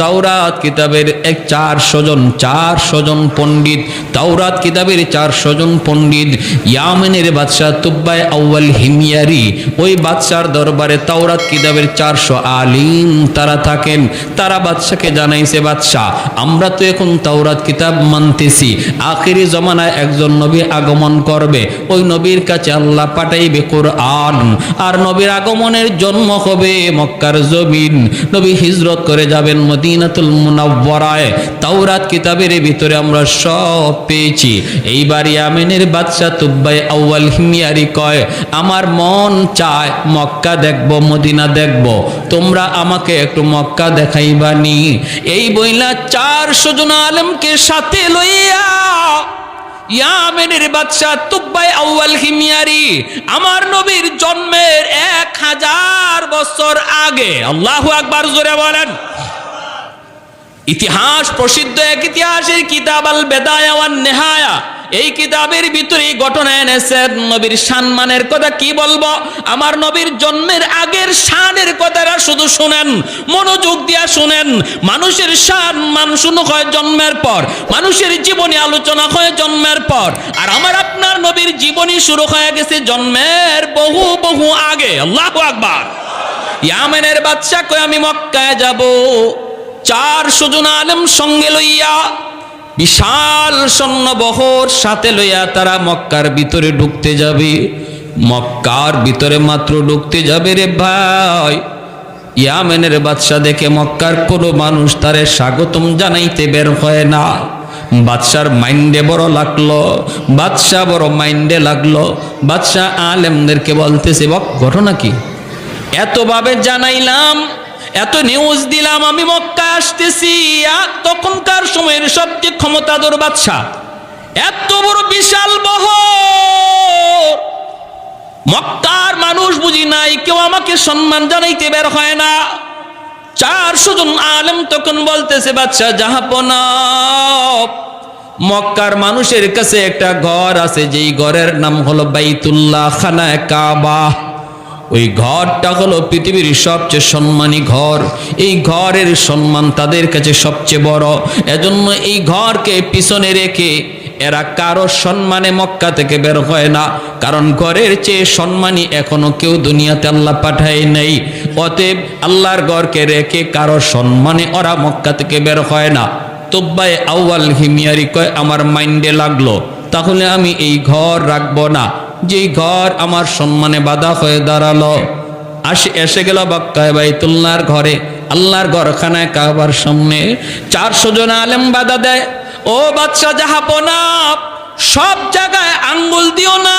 তাওরাত কিতাবের এক চারশো জন চারশো জন পণ্ডিত, তাওরাত কিতাবের চারশো জন পণ্ডিত, ইয়ামেনের বাদশাহ তুব্বাই আউ্বাল হিমিয়ারি, ওই বাদশার দরবারে তাওরাত কিতাবের চারশো আলিম তারা থাকেন। তারা বাদশাকে জানাইছে, বাদশাহ, আমরা তো এখন তাওরাত কিতাব মানতেছি। আখেরি জমানায় একজন নবী আগমন করবে। ওই নবীর কাছে আল্লাহ পাঠাইবে কোরআন। আর নবীর আগমনের জন্ম হবে মক্কার জমিন। নবী হিজরত করে যাবেন মদিনাতুল মুনাওয়ারায়, তাওরাত কিতাবের ভিতরে আমরা সব পেয়েছি। এইবার ইয়ামেনের বাদশাহ তুব্বাই আউয়াল হিমিয়ারি কয়, আমার মন চায় মক্কা দেখব, মদিনা দেখব। তোমরা আমাকে একটু মক্কা দেখাইবানি। এই বইলা চারশো জন আলমকে সাথে লইয়া ইয়ামেনের বাদশাহ তুব্বাই আউয়াল হিমিয়ারি, আমার নবীর জন্মের এক হাজার বছর আগে। আল্লাহু আকবার জোরে বলেন। ইতিহাস প্রসিদ্ধ এক ইতিহাসের কিতাব, আল বেদায়া ওয়ান নেহায়া। এই কিতাবের ভিতরে ঘটনা এনেছেন নবীর সম্মানের কথা। কি বলব? আমার নবীর জন্মের আগের শানের কথাটা শুধু শুনেন, মনোযোগ দিয়া শুনেন। মানুষের শান মানুষ হয় জন্মের পর, মানুষের জীবনী আলোচনা হয় জন্মের পর। আর আমার আপনার নবীর জীবনী শুরু হয়ে গেছে জন্মের বহু বহু আগে। আল্লাহ আকবার। ইয়ামেনের বাদশা কই আমি মক্কায় যাব। চারশো জন আলেম সঙ্গে লইয়া বিশাল সৈন্যবহর সাথে লইয়া তারা মক্কার ভিতরে ঢুকতে যাবে। মক্কার ভিতরে মাত্র ঢুকতে যাবে রে ভাই। ইয়ামেনের বাদশা দেখে মক্কার কোনো মানুষ তারে স্বাগতম জানাইতে বের হয় না। বাদশার মাইন্ডে বড় লাগল, বাদশা বড় মাইন্ডে লাগল। বাদশা আলেমদেরকে বলতেছে বক ঘটনা কি? এতভাবে জানাইলাম এত নিউজ দিলাম, আমি মক্কা আসতেছি তখনকার সময়ের সবচেয়ে ক্ষমতাধর বাদশাহ। এত বড় বিশাল বহর! মক্কার মানুষ বুঝি নাই, কেউ আমাকে সম্মান জানাইতে বের হয় না। চারশো জন আলেম তখন বলতেছে বাচ্চা জাহাপনা মক্কার মানুষের কাছে একটা ঘর আছে, যেই ঘরের নাম হলো বাইতুল্লাহ খানায় কাবা। ওই ঘরটা হলো পৃথিবীর সবচেয়ে সম্মানী ঘর। এই ঘরের সম্মান তাদের কাছে সবচেয়ে বড়। এজন্য এই ঘরকে পিছনে রেখে এরা কারও সম্মানে মক্কা থেকে বের হয় না। কারণ ঘরের চেয়ে সম্মানী এখনও কেউ দুনিয়াতে আল্লাহ পাঠায় নেই। অতএব আল্লাহর ঘরকে রেখে কারও সম্মানে ওরা মক্কা থেকে বের হয় না। তোব্বাই আউয়াল হিমিয়ারি কয়, আমার মাইন্ডে লাগল। তাহলে আমি এই ঘর রাখব না। যেই ঘর আমার সম্মানে বাধা হয়ে দাঁড়াল। আসে এসে গেল বাক্কায় বাইতুল্লাহর ঘরে। আল্লাহর ঘরখানায় কাবার সামনে চারশো জন আলেম বাধা দেয়। ও বাদশাহ জাহাপনা সব জায়গায় আঙ্গুল দিও না,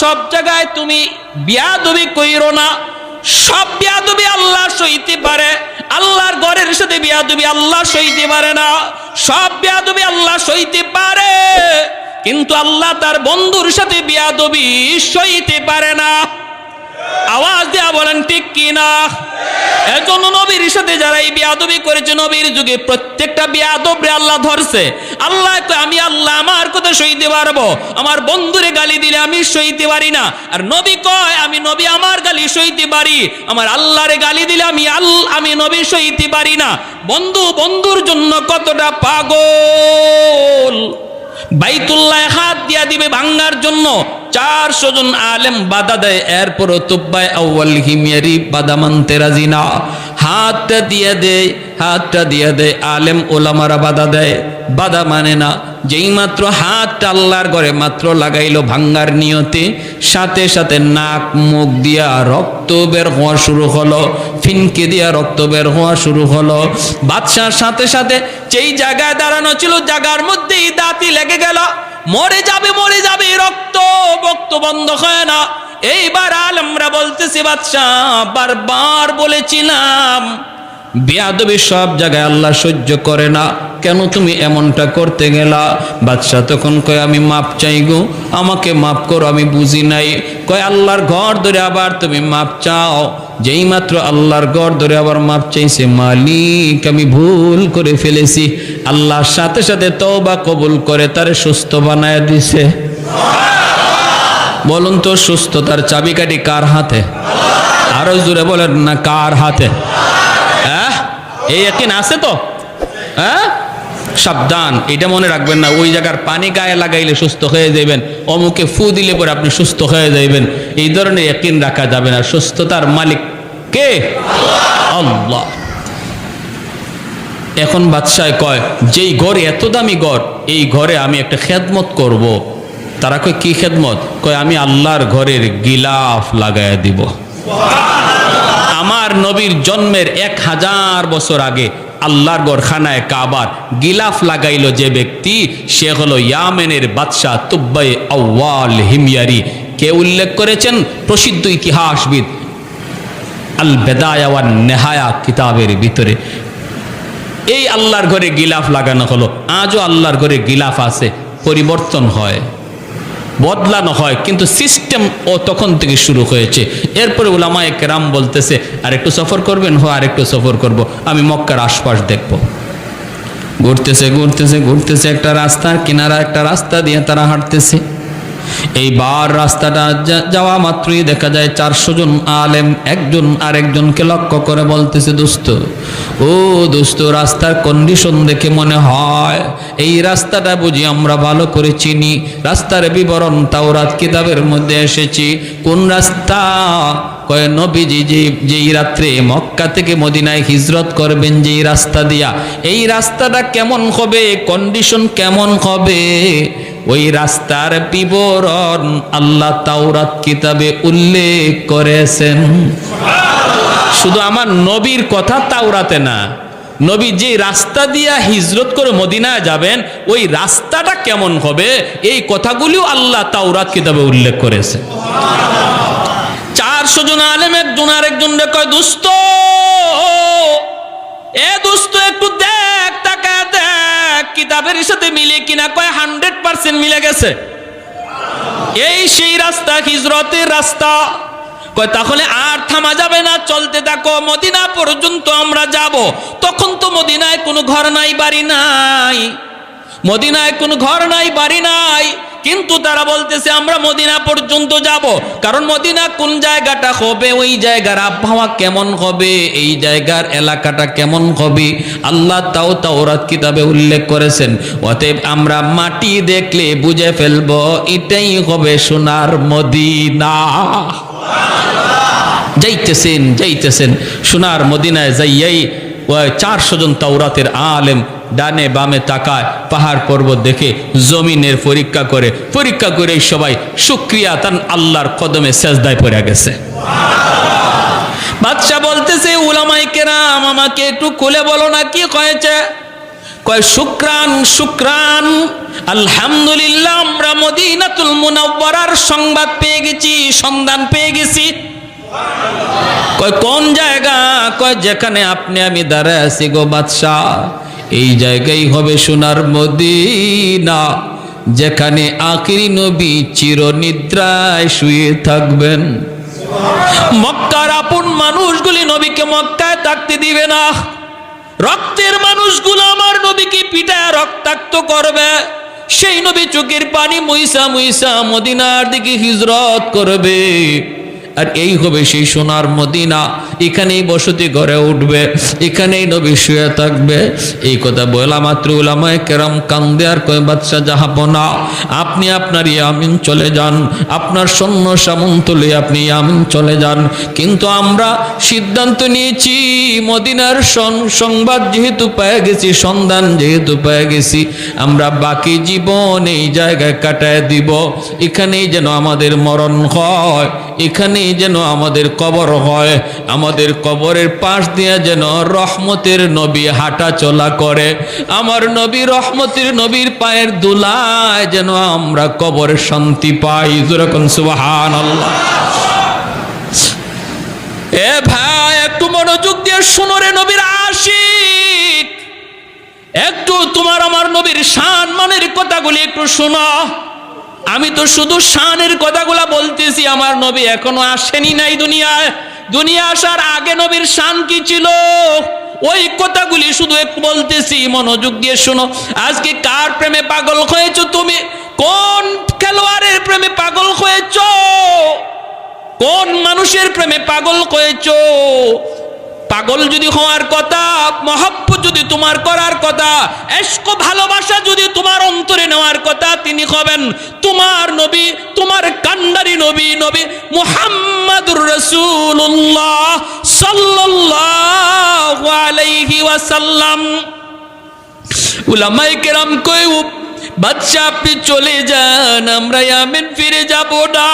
সব জায়গায় তুমি বিয়াদবি কইরো না। সব বিয়াদবি আল্লাহ সইতে পারে, আল্লাহর ঘরের সাথে বিয়াদবি আল্লাহ সইতে পারে না। সব বিয়াদবি আল্লাহ সইতে পারে। কিন্তু আল্লাহ তার বন্ধুর সাথে বিয়াদবি সইতে পারে না। আওয়াজ দেয়া বলেন, ঠিক কি না এজন্য নবীর সাথে যারা এই বিয়াদবি করেছে, নবীর যুগে প্রত্যেকটা বিয়াদবরে আল্লাহ ধরছে। আল্লাহ আমি আল্লাহ, আমার কথা সইতে পারব। আমার বন্ধুরে গালি দিলে আমি সইতে পারি না। আর নবী কয়, আমি নবী, আমার গালি সইতে পারি। আমার আল্লাহরে গালি দিলে আমি আল, আমি নবী সইতে পারি না। বন্ধু, বন্ধুর জন্য কতটা পাগল। বাইতুল্লাহ হাত দিয়া দিবে ভাঙ্গার জন্য। চারশো জন আলেম বাধা দেয়। এরপরও তুব্বায় আউ্বাল হিমিয়ারি বাধা মানতে রাজি না। হাতটা দিয়ে দেয়, হাতটা দিয়ে দেয়। আলেম ওলামারা বাধা দেয়। বাধা মানে না, যেই মাত্র হাতটা আল্লাহর ঘরে মাত্র লাগাইলো ভাঙ্গার নিয়তে, সাথে সাথে নাক, মুখ দিয়া রক্ত বের হওয়া শুরু হলো, ফিনকে দিয়া রক্ত বের হওয়া শুরু হলো। বাদশার সাথে সাথে যেই জায়গায় দাঁড়ানো ছিল, জায়গার মধ্যেই দাঁতি লেগে গেল। মরে যাবে মরে যাবে রক্ত বক্ত বন্ধ হয় না। এইবার আলমরা বলতেছি, বাদশাহ, বারবার বলেছিলাম, বেয়াদবি সব জায়গায় আল্লাহ সহ্য করে না। কেন তুমি এমনটা করতে গেলা? বাদশাহ তখন কয়, আমি মাপ চাই গো। আমাকে মাপ করো, আমি বুঝি নাই। কয়, আল্লাহর ঘর ধরে আবার তুমি মাপ চাও। যেই মাত্র আল্লাহর ঘর ধরে আবার মাপ চাইছে, মালিক, আমি ভুল করে ফেলেছি। আল্লাহর সাথে সাথে তওবা কবুল করে তারে সুস্থ বানায় দিছে। বলুন তো, সুস্থতার চাবিকাঠি কার হাতে? আরও জোরে বলেন না, কার হাতে? হ্যাঁ? এই একদিন আছে তো? হ্যাঁ? সাবধান, এটা মনে রাখবেন না। ওই জায়গার পানি গায়ে লাগাইলে সুস্থ হয়ে যাবেন অমুকে ফু দিলে পরে আপনি সুস্থ হয়ে যাইবেন। এই ধরনের একিন রাখা যাবে না। সুস্থতার মালিক কে? আল্লাহ। এখন বাদশাহ কয়, যেই ঘরে এত দামি ঘর, এই ঘরে আমি একটা খেদমত করব। তারা কয়, কি খেদমত? কয়, আমি আল্লাহর ঘরের গিলাফ লাগায় দিব। আমার নবীর জন্মের এক হাজার বছর আগে আল্লাহর গড়খানায় কাবার গিলাফ লাগাইল যে ব্যক্তি, সে হলো ইয়ামেনের বাদশাহ তুব্বাই আউয়াল হিমিয়ারি। কে উল্লেখ করেছেন? প্রসিদ্ধ ইতিহাসবিদ আল বেদায়া ওয়ান নেহায়া কিতাবের ভিতরে। এই আল্লাহর ঘরে গিলাফ লাগানো হলো। আজও আল্লাহর ঘরে গিলাফ আছে, পরিবর্তন হয়। বদলানো হয় কিন্তু সিস্টেম ও তখন থেকে শুরু হয়েছে। এরপরে ওলামায় কেরাম বলতেছে আর একটু সফর করবেন? হো আর একটু সফর করব। আমি মক্কার আশপাশ দেখব। ঘুরতেছে ঘুরতেছে ঘুরতেছে একটা রাস্তা, কিনারা একটা রাস্তা দিয়ে তারা হাঁটতেছে। এইবার রাস্তাটা যা- যাওয়া মাত্রই দেখা যায় চারশো জন আলেম একজন আরেকজনকে লক্ষ্য করে বলতেছে, দোস্ত, ও দোস্ত, রাস্তার কন্ডিশন দেখে মনে হয় এই রাস্তাটা বুঝি আমরা ভালো করে চিনি। রাস্তার বিবরণ তাও রাত কিতাবের মধ্যে এসেছি। কোন রাস্তা কয়, নবীজি যে, যেই রাত্রে মক্কা থেকে মদিনায় হিজরত করবেন, যেই রাস্তা দিয়া, এই রাস্তাটা কেমন হবে কন্ডিশন কেমন হবে? ওই রাস্তার বিবরণ আল্লাহ তাওরাত কিতাবে উল্লেখ করেছেন। শুধু আমার নবীর কথা তাওরাতে না, নবী যে রাস্তা দিয়া হিজরত করে মদিনায় যাবেন, ওই রাস্তাটা কেমন হবে, এই কথাগুলিও আল্লাহ তাওরাত কিতাবে উল্লেখ করেছে চারশো জন আলেম একজন আরেকজন রে কয় দুস্থ এ দুস্থ একটু দেখ তাকা দেখ, কিতাবের সাথে মিলে কিনা কয় হান্ড্রেড পার্সেন্ট মিলে গেছে। এই সেই রাস্তা, হিজরতের রাস্তা। কয়, তাহলে আর থামা যাবে না, চলতে থাকো, মদিনা পর্যন্ত আমরা যাব। তখন তো মদিনায় কোনো ঘর নাই, বাড়ি নাই। মদিনায় কোনো ঘর নাই, বাড়ি নাই। কিন্তু তারা বলতেছে, আমরা মদিনা পর্যন্ত যাব। কারণ মদিনা কোন জায়গাটা হবে, ওই জায়গার আবহাওয়া কেমন হবে, এই জায়গার এলাকাটা কেমন হবে? আল্লাহ তাও তাওরাত কিতাবে উল্লেখ করেছেন, অতএব আমরা মাটি দেখলে বুঝে ফেলব, এটাই হবে সোনার মদিনা। যাইতেছেন যাইতেছেন, সোনার মদিনায় যাইয়াই চারশো জন তাওরাতের আলেম ডানে বামে তাকায়, পাহাড় পর্বত দেখে জমিনের পরীক্ষা করে পরীক্ষা করে সবাই শুক্রিয়া তান আল্লাহর কদমে সেজদায় পড়ে গেছে। বাদশাহ বলতেছে উলামাই কেরাম, আমাকে একটু খুলে বলো না, কি হয়েছে কয়, শুক্রান শুক্রান, আলহামদুলিল্লাহ, আমরা মদিনাতুল মুনাওয়ারার সংবাদ পেয়ে গেছি, সন্ধান পেয়ে গেছি। কয়, কোন জায়গা? কয়, যেখানে আপনি, আমি দাঁড়ায় আছি গো বাদশাহ এই জায়গায় হবে সোনার মদিনা, যেখানে আখিরি নবী চিরনিদ্রায় শুয়ে থাকবেন। মক্কার আপন মানুষগুলি নবীকে মক্কায় থাকতে দিবে না। রক্তের মানুষগুলো আমার নবীকে পিটায় রক্তাক্ত করবে। সেই নবী চোখের পানি মুইসা মুইসা মদিনার দিকে হিজরত করবে। আর এই হবে সেই সোনার মদিনা। এখানেই বসতি গড়ে উঠবে, এখানেই নবী শুয়ে থাকবে। এই কথা বলা মাত্র উলামায় কেরাম কান্দে আর কয়, বাদশাহ জাহাপনা, আপনি আপনার ইয়ামিন চলে যান। আপনার সৈন্য সামন্তলে আপনি ইয়ামিন চলে যান। কিন্তু আমরা সিদ্ধান্ত নিয়েছি, মদিনার সংবাদ যেহেতু পেয়ে গেছি, সন্ধান যেহেতু পেয়ে গেছি, আমরা বাকি জীবন এই জায়গায় কাটায় দিব। এখানেই যেন আমাদের মরণ হয়। এখানেই যেন আমাদের কবর হয়, আমাদের কবরের পাশ দিয়ে যেন রহমতের নবী হাঁটা চলা করে। আমার নবী রহমতের নবীর পায়ের দুলায় যেন আমরা কবরে শান্তি পাই। যেরকম সুবাহান আল্লাহ এ ভাই, একটু মনোযোগ দিয়ে শুনো রে নবীর আশিক। একটু তোমার আমার নবীর শান মানের কথাগুলি একটু শোনো। আমি তো শুধু শানের কথাগুলা বলতেছি, আমার নবী এখনও আসেনি নাই দুনিয়ায়। দুনিয়া আসার আগে নবীর শান কি ছিল? ওই কথাগুলি শুধু বলতেছি, মনোযোগ দিয়ে শোনো। আজকে কার প্রেমে পাগল হয়েছো তুমি? কোন খেলোয়াড়ের প্রেমে পাগল হয়েছো? কোন মানুষের প্রেমে পাগল হয়েছো? পাগল যদি হওয়ার কথা, মহব্বত যদি তোমার করার কথা এস্ক ভালোবাসা যদি তোমার অন্তরে নেওয়ার কথা, তিনি হবেন তোমার নবী, তোমার কান্ডারি নবী নবী মুহাম্মাদুর রাসূলুল্লাহ সাল্লাল্লাহু আলাইহি ওয়াসাল্লাম। উলামায়ে কেরাম কই বাচ্চা আপনি চলে যান, আমরা ইয়ামেন ফিরে যাব না।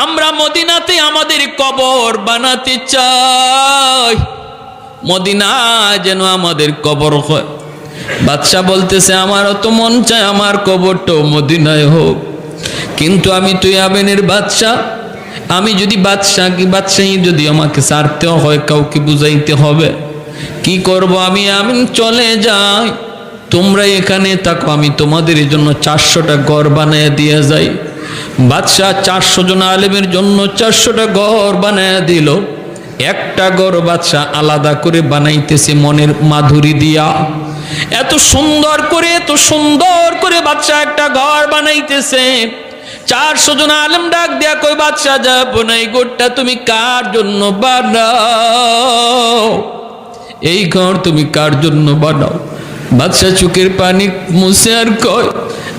আমরা মদিনাতে আমাদের কবর বানাতে চাই। মদিনা যেন আমাদের কবর হয়। বাদশাহ বলতেছে, আমারও তো মন চায় আমার কবরটাও মদিনায় হোক। কিন্তু আমি তুই ইয়াবেনের বাদশা আমি যদি বাদশাহ কি বাদশাহী যদি আমাকে সারতেও হয়, কাউকে বুঝাইতে হবে। কি করব আমি? আমি চলে যাই। তোমরা এখানে থাকো, আমি তোমাদের জন্য চারশোটা ঘর বানিয়ে দিয়ে যাই। বাদশাহ চারশো জন আলেমের জন্য চারশোটা ঘর বানায় দিল। একটা ঘর বাদশাহ আলাদা করে বানাইতেছে মনের মাধুরী দিয়া। এত সুন্দর করে, এত সুন্দর করে বাদশাহ একটা ঘর বানাইতেছে। চারশো জন আলেম ডাক দেয়া কই বাদশাহ, যাব না, এই গোটটা তুমি কার জন্য বানাও? এই ঘর তুমি কার জন্য বানাও? বাদশাহ চুকের পানি মুছে আর কয়,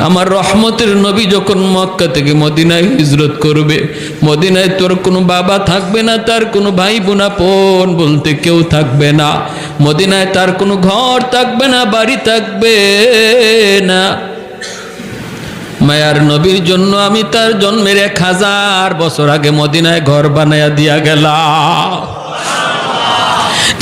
আমার রহমতের নবী যখন মক্কা থেকে মদিনায় হিজরত করবে, মদিনায় তোর কোনো বাবা থাকবে না, তার কোনো ভাই বোনা বোন বলতে কেউ থাকবে না। মদিনায় তার কোনো ঘর থাকবে না, বাড়ি থাকবে না। মায়ার নবীর জন্য আমি তার জন্মের এক হাজার বছর আগে মদিনায় ঘর বানাইয়া দিয়া গেলাম।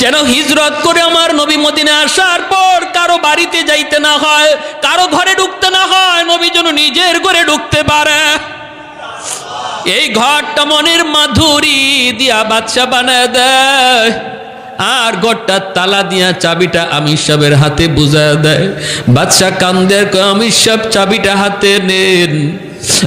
যেন হিজরত করে আমার নবী মদিনে আসার পর কারও বাড়িতে যাইতে না হয়, কারও ঘরে ঢুকতে না হয়, নবী যেন নিজের ঘরে ঢুকতে পারে। এই ঘরটা মনের মাধুরী দিয়া বাদশা বানায় দেয়। আর ঘরটা তালা দিয়া চাবিটা আমির সাহেবের হাতে বুঝায় দেয়। বাদশা কান্দের আমির সাহেব, চাবিটা হাতে নেন।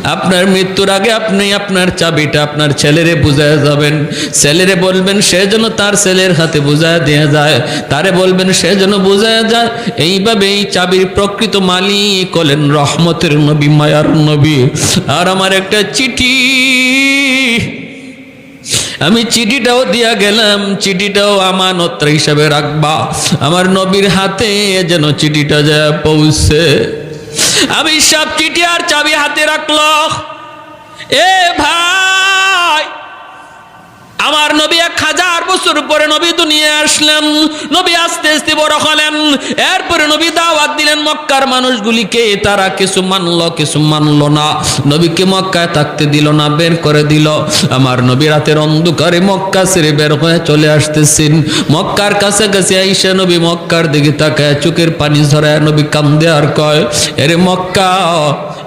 আপনার মৃত্যুর আগে আপনি আপনার চাবিটা আপনার ছেলেরে বুঝায় যাবেন। ছেলেরে বলবেন, সে যেন তার ছেলের হাতে বুঝায় দিয়ে যায়। তারে বলবেন, সে যেন বুঝায় যায়। এইভাবে এই চাবির প্রকৃত মালিক হলেন রহমতের নবী, মায়ার নবী। আর আমার একটা চিঠি। আমি চিঠিটাও দিয়া গেলাম, চিঠিটাও আমানত হিসাবে রাখবা। আমার নবীর হাতে যেন চিঠিটা যা পৌঁছে। আমি সব চিঠি আর চাবি হাতে রাখল। এ ভাই আমার নবী এক হাজার বছর পরে নবী দুনিয়া আসলেন। নবী আস্তে আস্তে বড় হলেন। এরপরে নবী দাওয়াত দিলেন মক্কার মানুষগুলিকে। তারা কিছু মানলো কিছু মানলো না। নবীকে মক্কায় থাকতে দিল না, বের করে দিল। আমার নবী রাতের অন্ধকারে মক্কা ছেড়ে বের হয়ে চলে আসতেছেন। মক্কার কাছে কাছাকাছি আইসা নবী মক্কার দিকে তাকায়, চোখের পানি ঝরায় নবী কান্দে আর কয়, এরে মক্কা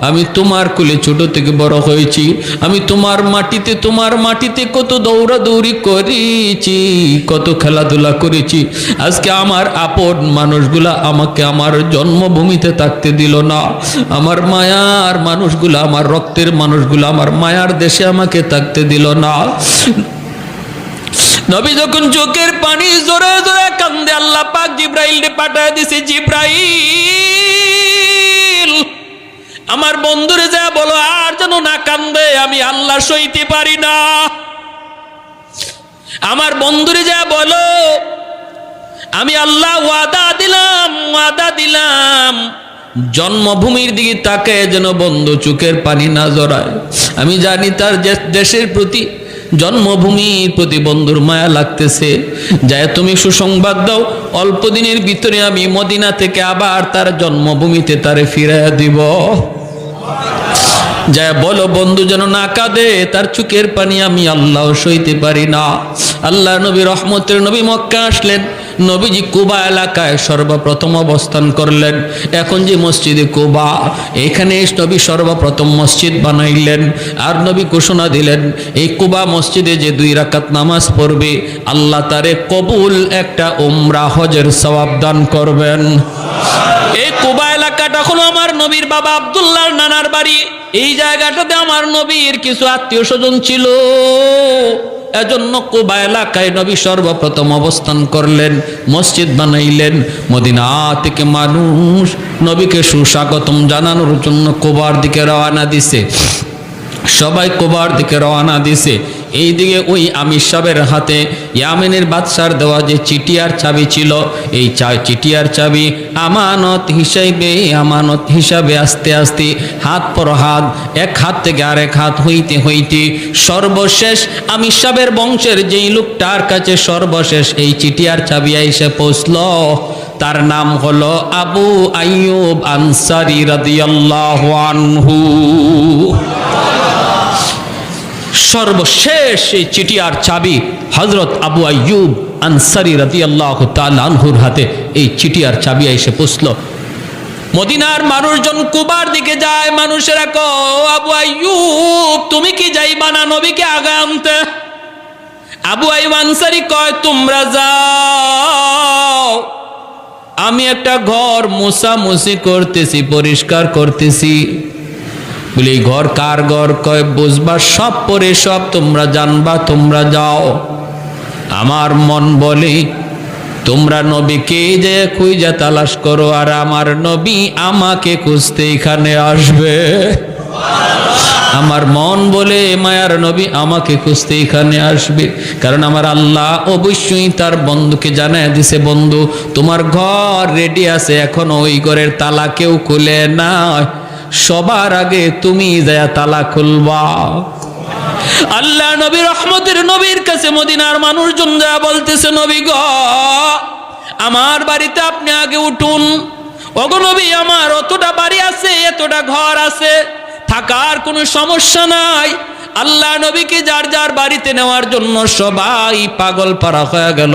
আমি তোমার কুলে ছোট থেকে বড় হয়েছি। আমি তোমার মাটিতে তোমার মাটিতে কত দৌড়াদৌড়ি করেছি, কত খেলাধুলা করেছি। আজকে আমার আপন মানুষগুলা আমাকে আমার জন্মভূমিতে থাকতে দিল না। আমার মায়ার মানুষগুলা, আমার রক্তের মানুষগুলা, আমার মায়ার দেশে আমাকে থাকতে দিল না। নবী যখন চোখের পানি জোরে জোরে কান্দে, আল্লাহ পাক জিব্রাইল পাঠায় দিছে, জিব্রাইল! আমার বন্ধুরে যা বলো, আর যেন না কান্দে, আমি আল্লাহ সইতে পারি না। আমার বন্ধুরে যা বলো, আমি আল্লাহ ওয়াদা দিলাম ওয়াদা দিলাম। জন্মভূমির দিকে তাকে যেন বন্ধু চোখের পানি না জড়ায়। আমি জানি তার দেশের প্রতি, জন্মভূমির প্রতি বন্ধুর মায়া লাগতেছে। যায় তুমি সুসংবাদ দাও, অল্প দিনের ভিতরে আমি মদিনা থেকে আবার তার জন্মভূমিতে তারে ফিরাইয়া দিব। যা বলো বন্ধু যেন না কাঁদে, তার চুকের পানি আমি আল্লাহ সইতে পারি না। আল্লাহ নবী রহমতের নবী মক্কা আসলেন, নবীজি কুবা এলাকায় সর্বপ্রথম অবস্থান করলেন। এখন যে মসজিদে কুবা, এখানে নবী সর্বপ্রথম মসজিদ বানাইলেন আর নবী ঘোষণা দিলেন, এই কুবা মসজিদে যে দুই রাকাত নামাজ পড়বে, আল্লাহ তারে কবুল একটা উমরা হজের সওয়াব দান করবেন। এই কুবা এলাকাটা হলো আমার নবীর বাবা আব্দুল্লাহর নানার বাড়ি। এই জায়গাটাতে আমার নবীর কিছু আত্মীয় স্বজন ছিল। এজন্য কুবা এলাকায় নবী সর্বপ্রথম অবস্থান করলেন, মসজিদ বানাইলেন, মদিনা থেকে মানুষ নবীকে সুস্বাগতম জানানোর জন্য কোবার দিকে রওনা দিছে। সবাই কোবার দিকে রওনা দিছে। এইদিকে ওই আমির সাহেবের হাতে ইয়ামেনের বাদশার দেওয়া যে চিটিয়ার চাবি ছিল, এই চা চিটিয়ার চাবি আমানত হিসাবে আমানত হিসাবে আস্তে আস্তে হাত পর হাত, এক হাত থেকে আরেক হাত হইতে হইতে সর্বশেষ আমির সাহেবের বংশের যেই লোকটার কাছে সর্বশেষ এই চিটিয়ার চাবি এসে পৌঁছল, তার নাম হলো আবু আইয়ুব আনসারি রাদিয়াল্লাহু আনহু। সর্বশেষ এই চিটিয়ার চাবি হজরত আবু আয়ুব আনসারি রাদিয়াল্লাহু তাআলা আনহুর হাতে। এই চিটিয়ার চাবি এসে পুষল। মদিনার মানুষজন কুবার দিকে যায়, মানুষেরা কো আবু আইয়ুব, তুমি কি যাইবা না নবীকে আগে আনতে? আবু আইয়ুব আনসারি কয়, তোমরা যাও। আমি একটা ঘর মুসামুসি করতেছি, পরিষ্কার করতেছি। বলে ঘর, কার ঘর, কয় বুঝবা, সব পরে সব তোমরা জানবা, তোমরা যাও। আমার মন বলে, তোমরা নবীকে যে খুঁজে তালাশ করো, আর আমার নবী আমাকে খুঁজতে এখানে আসবে। আমার মন বলে, মায়ার নবী আমাকে খুঁজতে এখানে আসবে। কারণ আমার আল্লাহ অবশ্যই তার বন্ধুকে জানায় দিছে, বন্ধু, তোমার ঘর রেডি আছে, এখন ওই ঘরের তালা কেউ খুলে না সবার আগে তুমি যায় তালা খুলবা। আল্লাহ নবী রহমতের নবীর কাছে মদিনার মানুষজন যা বলতেছে, নবী গ, আমার বাড়িতে আপনি আগে উঠুন। অগনবী আমার অতটা বাড়ি আছে, এতটা ঘর আছে, থাকার কোনো সমস্যা নাই। আল্লাহ নবীকে যার যার বাড়িতে নেওয়ার জন্য সবাই পাগল পারা হয়ে গেল।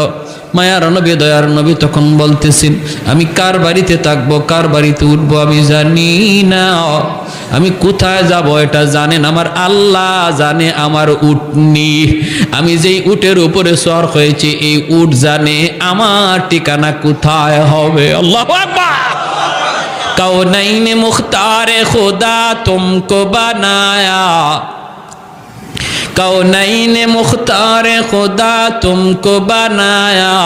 মায়ার নবী, দয়ার নবী তখন বলতেছেন, আমি কার বাড়িতে থাকব, কার বাড়িতে উঠবো আমি জানি না। আমি কোথায় যাব এটা জানেন আমার আল্লাহ, জানে আমার উটনি। আমি যেই উটের উপরে সর হয়েছে, এই উট জানে আমার ঠিকানা কোথায় হবে। আল্লাহ কাউ নাইনে মুখতারে খোদা তুমকো বানায়া। کونین مختار خدا تم کو بنایا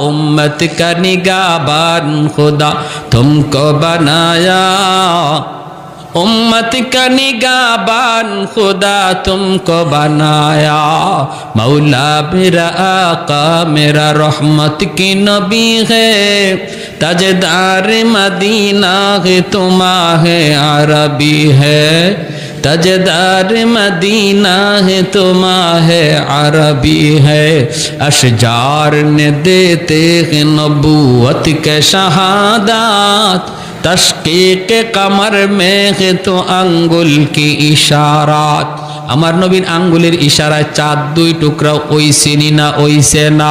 امت کا نگابان خدا تم کو بنایا۔ उम्मत का निगाबान खुदा तुमको बनाया मौला मेरा आका मेरा रहमत की नबी है तजदार मदीना है तुम्हारे अरबी है तजदार मदीना है तुम्हारे अरबी है अशजार ने देते हैं नबूवत के शहादात তস্কিক কামার মেঘে তো আঙ্গুল কি ইশারাত। আমার নবীন আঙ্গুলের ইশারায় চাঁদ দুই টুকরা, ওই চিনি না, ওই না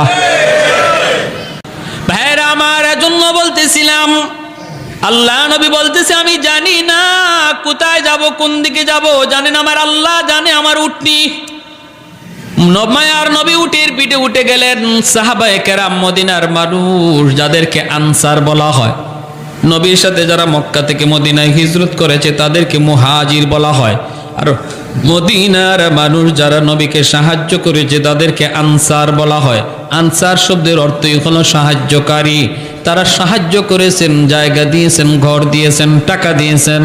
ভাইরা, আমার এজন্য বলতেছিলাম, আল্লাহ নবী বলতেছে, আমি জানি না কোথায় যাব, কোন দিকে যাব। জানেন আমার আল্লাহ, জানে আমার উঠনি আর নবী উটের পিঠে উঠে গেলেন, সাহাবায় কেরাম মদিনার মানুষ, যাদেরকে আনসার বলা হয়। নবীর সাথে যারা মক্কা থেকে মদিনায় হিজরত করেছে, তাদেরকে মুহাজির বলা হয়। আর মদিনার মানুষ যারা নবীকে সাহায্য করেছে, তাদেরকে আনসার বলা হয়। আনসার শব্দের অর্থই হলো সাহায্যকারী। তারা সাহায্য করেছেন, জায়গা দিয়েছেন, ঘর দিয়েছেন, টাকা দিয়েছেন।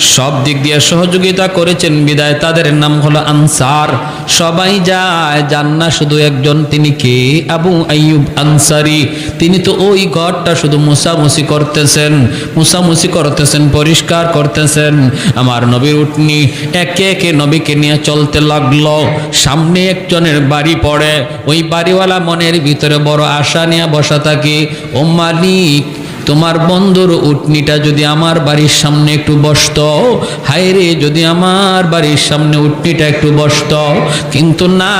সব দিক দিয়ে সহযোগিতা করেছেন, বিদায় তাদের নাম হলো আনসার। সবাই যায় যান না শুধু একজন, তিনি কে? আবু আইয়ুব আনসারি। তিনি তো ওই ঘরটা শুধু মুসামুসি করতেছেন। মুসামুসি করতেছেন, পরিষ্কার করতেছেন। আমার নবীর উটনি একে একে নবীকে নিয়ে চলতে লাগল। সামনে একজনের বাড়ি পড়ে। ওই বাড়িওয়ালা মনের ভিতরে বড় আশা নিয়ে বসা থাকে, ও মালিক, তোমার বন্ধুর উটনিটা যদি আমার বাড়ির সামনে একটু বসত, হায়রে, যদি আমার বাড়ির সামনে উটনিটা একটু বসত, কিন্তু না,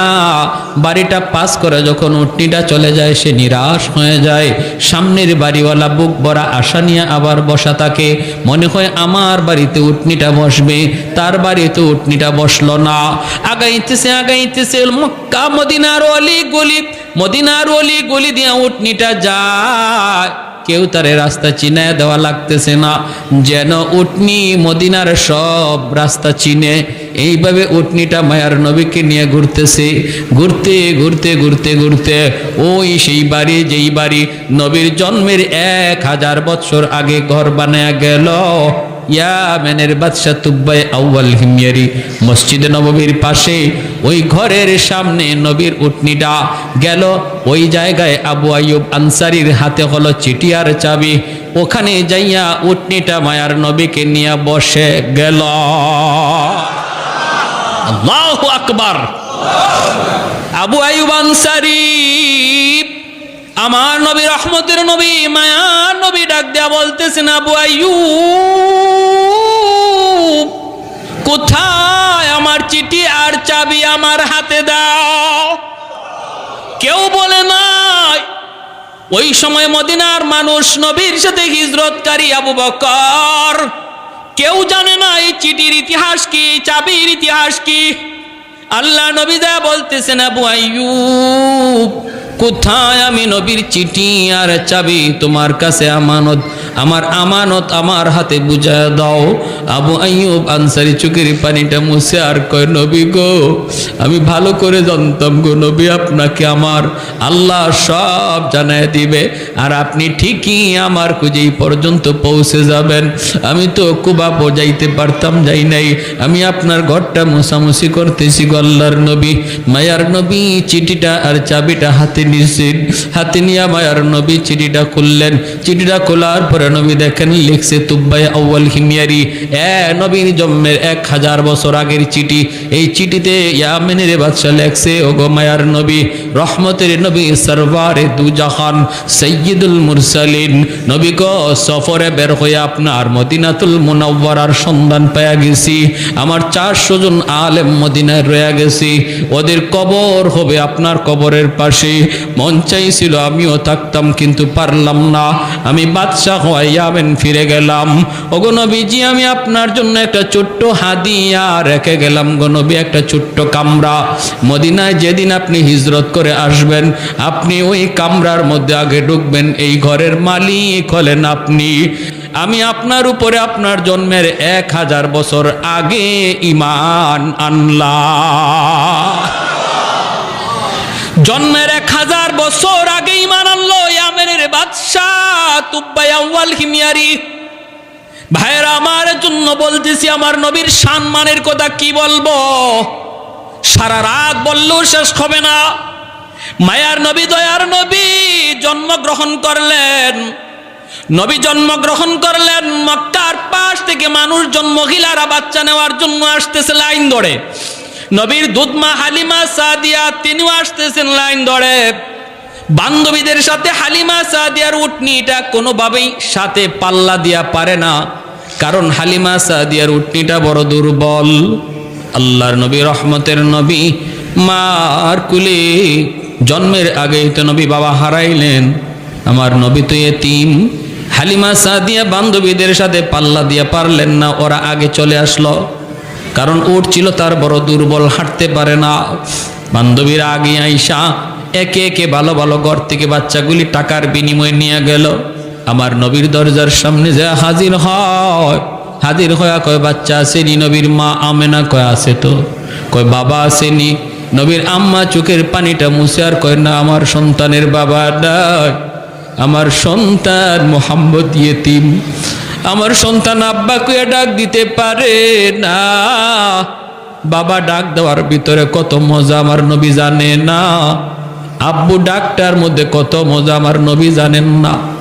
বাড়িটা পাস করে যখন উটনিটা চলে যায়, সে নিরাশ হয়ে যায়। সামনের বাড়িওয়ালা বুক ভরা আশা নিয়ে আবার বসা থাকে, মনে হয় আমার বাড়িতে উটনিটা বসবে, তার বাড়িতে উটনিটা বসল না। আগাইতেছে আগাইতেছে, মক্কা, মদিনার অলি গলি মদিনার অলি গলি দিয়া উটনিটা যায়। কেউ তারে রাস্তা চিনায় দেওয়া লাগতেছে না। যেন উটনি মদিনার সব রাস্তা চিনে। এইভাবে উটনিটা মায়ার নবীকে নিয়ে ঘুরতেছে। ঘুরতে ঘুরতে ঘুরতে ঘুরতে ওই সেই বাড়ি, যেই বাড়ি নবীর জন্মের এক হাজার বছর আগে ঘর বানায় গেল। ইয়ামেনের বাদশাহ তুব্বাই আউয়াল হিমিয়ারি। মসজিদে নববীর পাশে, ওই ঘরের সামনে নবীর উটনিটা গেল। ওই জায়গায় আবু আইয়ুব আনসারির হাতে হলো চিঠি আর চাবি। ওখানে যাইয়া উটনিটা মায়ার নবীকে নিয়ে বসে গেল। আল্লাহু আকবার। আবু আইয়ুব আনসারি আমার নবী রহমতের নবী, মায়ার নবী ডাক দেয়া বলতেছেন আবু আইয়ুব, কোথায় আমার চিঠি আর চাবি আমার হাতে দাও? কেউ বলে নাই। ওই সময় মদিনার মানুষ নবীর সাথে হিজরতকারী আবু বকর। কেউ জানে না এই চিঠির ইতিহাস কি, চাবির ইতিহাস কি? আল্লাহ নবী দা বলতেছেন, আবু আইয়ুব, কোথায় আমি নবীর চিঠি আর চাবি তোমার কাছে আমানত আমার আমানত আমার হাতে বুঝা দাও। আবু আইয়ুব আনসারি চোখের পানিটা মুছে আর কয়, নবী গো, আমি ভালো করে জানতাম গো নবী, আপনাকে আমার আল্লাহ সব জানায় দিবে আর আপনি ঠিকই আমার খুঁজেই পর্যন্ত পৌঁছে যাবেন। আমি তো কুবা বোঝাইতে পারতাম, যাই নাই। আমি আপনার ঘরটা মোছামুছি করতেছি গো আল্লাহর নবী। মায়ার নবী চিঠিটা আর চাবিটা হাতে নিয়েছেন হাতে নিয়ে মায়ার নবী চিঠিটা খুললেন। চিঠিটা খোলার পরে নবী দেখেন, লিখছে তুব্বাই আউ্বাল হিমিয়ারি। এ নবীর জন্মের এক হাজার বছর আগের চিঠি। এই চিঠিতে ইয়ামেনের বাদশাহ লেখছে ও গো মায়ার নবী, রহমতের নবী সরবারে দু জাহান সৈয়দুল মুরসালিন। নবী গো, সফরে বের হয়ে আপনার মদিনাতুল মুনাওয়ারার সন্ধান পাওয়া গেছি। আমার চারশো জন আলেম মদিনায় রয়ে গেছি। ওদের কবর হবে আপনার কবরের পাশে। মন চাইছিল আমিও থাকতাম, কিন্তু পারলাম না। আমি বাদশাহ যাবেন ফিরে গেলাম। ওগো নবীজি, আমি আপনার জন্য একটা ছোট্ট হাদিয়া রেখে গেলাম গো নবী, একটা ছোট্ট কামরা। মদিনায় যেদিন আপনি হিজরত করে আসবেন, আপনি ওই কামরার মধ্যে আগে ঢুকবেন, এই ঘরের মালিক হলেন আপনি। আমি আপনার উপরে আপনার জন্মের এক হাজার বছর আগে ইমান আনলাম। জন্মের এক হাজার বছর আগে ইমান আনলো ইয়ামেনের বাদশাহ তুব্বাই আমার জন্য বলতেছি, আমার নবীর সম্মানের কথা কি বলব? সারা রাত বললেও শেষ হবে না। মায়ার নবী, দয়ার নবী জন্মগ্রহণ করলেন। নবী জন্মগ্রহণ করলেন, মক্কার পাশ থেকে মানুষজন, মহিলারা বাচ্চা নেওয়ার জন্য আসতেছে লাইন ধরে। নবীর দুধমা, হালিমা, সাদিয়া, তিনিও আসতেছেন লাইন ধরে। বান্ধবীদের সাথে হালিমা সাদিয়ার উটনিটা কোনোভাবেই সাথে পাল্লা দিয়া পারে না। কারণ হালিমা সাদিয়ার উটনিটা বড় দুর্বল। আল্লাহর নবী, রহমতের নবী, মার কুলে জন্মের আগেই তো নবী বাবা হারাইলেন। আমার নবী তো এতিম। হালিমা সাদিয়া বান্ধবীদের সাথে পাল্লা দিয়া পারলেন না, ওরা আগে চলে আসলো। কারণ উট ছিল তার বড় দুর্বল, হাঁটতে পারে না। বান্ধবীরা আগে আইসা একে একে ভালো ভালো ঘর থেকে বাচ্চাগুলি টাকার বিনিময়ে নিয়ে গেল। আমার নবীর দরজার সামনে যা হাজির হয়, হাজির হয়ে কয়, বাচ্চা আসেনি নবীর মা আমেনা কয় আছে তো। কয়, বাবা আসেনি। নবীর আম্মা চোখের পানিটা মুছে আর কয়, না, আমার সন্তানের বাবা ডাক আমার সন্তান মোহাম্মদ ইয়েতিম। আমার সন্তান আব্বা কুয়া ডাক দিতে পারে না। বাবা ডাক দেওয়ার ভিতরে কত মজা আমার নবী জানে না। আব্বু ডাকটার মধ্যে কত মজা আমার নবী জানেন না।